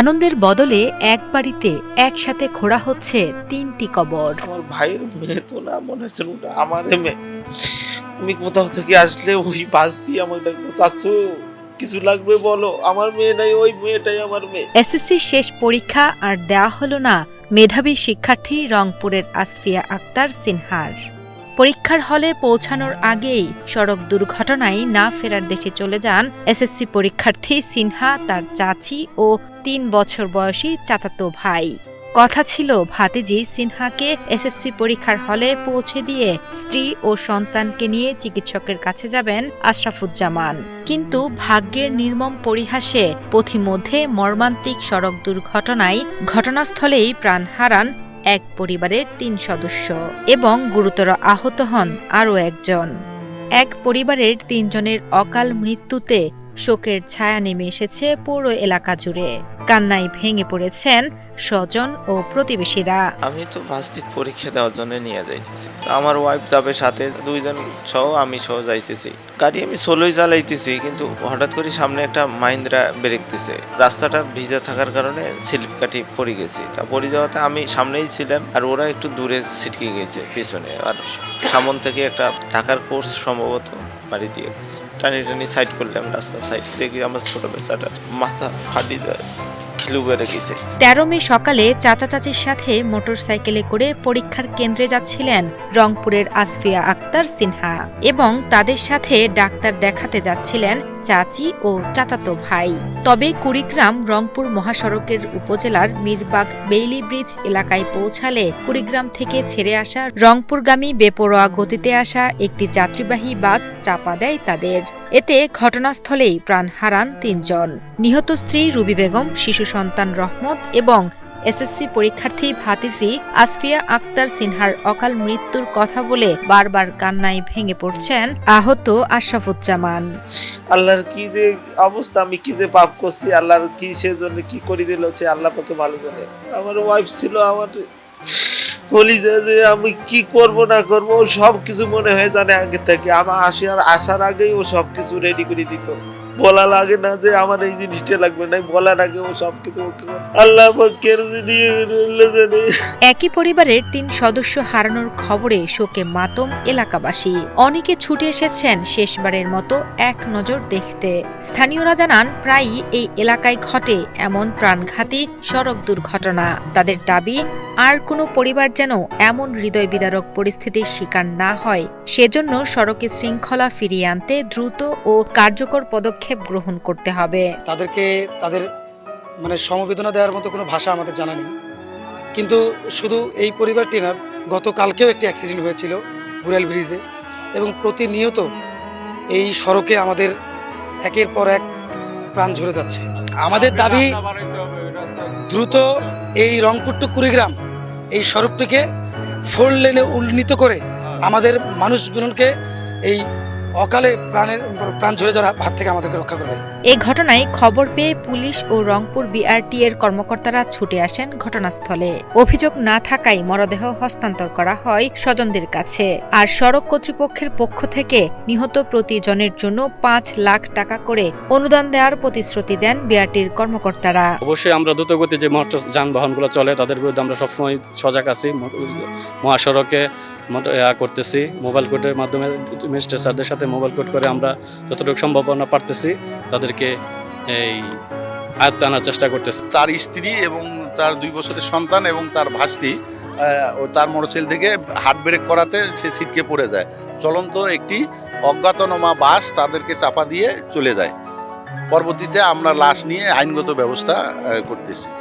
আনন্দের বদলে এক বাড়িতে একসাথে খোঁড়া হচ্ছে তিনটি কবর। আমার ভাইয়ের মেয়ে তো না মনে হচ্ছে ওটা আমার মেয়ে। আমি কোথাও থেকে আসলে ওই দিয়ে আমাকে ডাকতো কিছু লাগবে বলো আমার মেয়ে নাই ওই মেয়েটাই আমার মেয়ে। এসএসসি শেষ পরীক্ষা আর দেওয়া হলো না মেধাবী শিক্ষার্থী রংপুরের আসফিয়া আক্তার সিনহার। পরীক্ষার হলে পৌঁছানোর আগেই সড়ক দুর্ঘটনায় না ফেরার দেশে চলে যান এসএসসি পরীক্ষার্থী সিনহা তার চাচি ও তিন বছর বয়সী চাচাতো ভাই। কথা ছিল, ভাতিজি সিনহাকে এসএসসি পরীক্ষার হলে পৌঁছে দিয়ে স্ত্রী ও সন্তানকে নিয়ে চিকিৎসকের কাছে যাবেন আশরাফুজ্জামান। কিন্তু ভাগ্যের নির্মম পরিহাসে পথিমধ্যে মর্মান্তিক সড়ক দুর্ঘটনায় ঘটনাস্থলেই প্রাণ হারান এক পরিবারের তিন সদস্য এবং গুরুতর আহত হন আরও একজন। এক পরিবারের তিনজনের অকাল মৃত্যুতে শোকের ছায়া নেমে এসেছে পুরো এলাকা জুড়ে। কান্নায় ভেঙে পড়েছেন স্বজন ও প্রতিবেশীরা। আমি তো বাস্তিক পরীক্ষা দেওয়ার জন্য নিয়ে যাইতেছি। আমার ওয়াইফ যাবে সাথে দুইজন সহ, আমি সহ যাইতেছি। গাড়ি আমি সোলোই চালাইতেছি, কিন্তু হঠাৎ করে সামনে একটা মাহিন্দ্রা ব্রেক দিছে। রাস্তাটা ভিজা থাকার কারণে স্লিপ কাটি পড়ে গেছি। তা পড়ে যাওয়াতে আমি সামনেই ছিলাম, আর ওরা একটু দূরে ছিটকে গেছে পিছনে। আর সামন থেকে একটা টাকার কোর্স সম্ভবত বাড়ি দিয়ে গেছে। টানি টানি সাইড করলাম রাস্তা সাইড দেখি আমার ছোট বেচাটা মাথা ফাটি খিলু বেড়ে গেছে। তেরো মে সকালে চাচা চাচির সাথে মোটর সাইকেলে করে পরীক্ষার কেন্দ্রে যাচ্ছিলেন রংপুরের আসফিয়া আক্তার সিনহা এবং তাদের সাথে ডাক্তার দেখাতে যাচ্ছিলেন চাচি ও চাচাতো ভাই। তবে কুড়িগ্রাম রংপুর মহাসড়কের উপজেলার মিরবাগ বেইলি ব্রিজ এলাকায় পৌঁছালে কুড়িগ্রাম থেকে ছেড়ে আসা রংপুরগামী বেপরোয়া গতিতে আসা একটি যাত্রীবাহী বাস চাপা দেয় তাদের। এতে ঘটনাস্থলেই প্রাণ হারান তিনজন। নিহত স্ত্রী রুবি বেগম, শিশু সন্তান রহমত এবং এসএসসি পরীক্ষার্থী ভাতিজি আসফিয়া আক্তার সিনহার অকাল মৃত্যুর কথা বলে বারবার কান্নায় ভেঙে পড়ছেন আহত আশরাফুজ্জামান। আল্লাহর কি যে অবস্থা, আমি কি যে পাপ করছি, আল্লাহর কি সেজন্য কি করে দিল হচ্ছে আল্লাহ পাকে ভালো জানে। আমার ওয়াইফ ছিল আমার কলিজা যে আমি কি করব না করব, ও সব কিছু মনে হয়ে জানে আগে থেকে। আমার আসার আসার আগেই ও সব কিছু রেডি করে দিত। বলা লাগে না যে আমার এই জিনিসটা লাগবে না। বলার আগে ও সব কিছু ওকে আল্লাহ জানে। একই পরিবারের তিন সদস্য হারানোর খবরে শোকে মাতম এলাকাবাসী। অনেকে ছুটে এসেছেন শেষবারের মতো এক নজর দেখতে। স্থানীয়রা জানান, প্রায়ই এই এলাকায় ঘটে এমন প্রাণঘাতী সড়ক দুর্ঘটনা। তাদের দাবি আর কোনো পরিবার যেন এমন হৃদয় বিদারক পরিস্থিতির শিকার না হয়, সেজন্য সড়কে শৃঙ্খলা ফিরিয়ে আনতে দ্রুত ও কার্যকর পদক্ষেপ গ্রহণ করতে হবে। তাদেরকে তাদের মানে সমবেদনা দেওয়ার মতো কোনো ভাষা আমাদের জানা নেই। কিন্তু শুধু এই পরিবারটি না, গতকালকেও একটি অ্যাক্সিডেন্ট হয়েছিল বুড়াল ব্রিজে এবং প্রতিনিয়ত এই সড়কে আমাদের একের পর এক প্রাণ ঝরে যাচ্ছে। আমাদের দাবি, দ্রুত এই রংপুর টু কুড়িগ্রাম এই স্বরূপটিকে ফোর লেনে উন্নীত করে আমাদের মানুষগুলোকে এই অকালে প্রাণের প্রাণ ঝরে যাওয়ার হাত থেকে আমাদেরকে রক্ষা করবে এই ঘটনায় খবর পেয়ে পুলিশ ও রংপুর বিআরটি এর কর্মকর্তারা ছুটে আসেন ঘটনাস্থলে। অভিযোগ না থাকায় মরদেহ হস্তান্তর করা হয় স্বজনদের কাছে। আর সড়ক কর্তৃপক্ষের পক্ষ থেকে নিহত প্রতিজনের জন্য পাঁচ লাখ টাকা করে অনুদান দেওয়ার প্রতিশ্রুতি দেন বিআরটির কর্মকর্তারা। অবশ্যই আমরা দ্রুতগতি যে মোটর যানবাহনগুলো চলে তাদের বিরুদ্ধে আমরা সবসময় সজাগ আছি। মহাসড়কে করতেছি মোবাইল কোর্টের মাধ্যমে ম্যাজিস্ট্রেট স্যারদের সাথে মোবাইল কোর্ট করে আমরা যতটুকু সম্ভাবনা পারতেছি, তাদেরকে এই আয়ত্ত আনার চেষ্টা করতেছি। তার স্ত্রী এবং তার দুই বছরের সন্তান এবং তার ভাস্তি তার মোটরসাইকেল থেকে হাত ব্রেক করাতে সে ছিটকে পড়ে যায়। চলন্ত একটি অজ্ঞাতনামা বাস তাদেরকে চাপা দিয়ে চলে যায়। পরবর্তীতে আমরা লাশ নিয়ে আইনগত ব্যবস্থা করতেছি।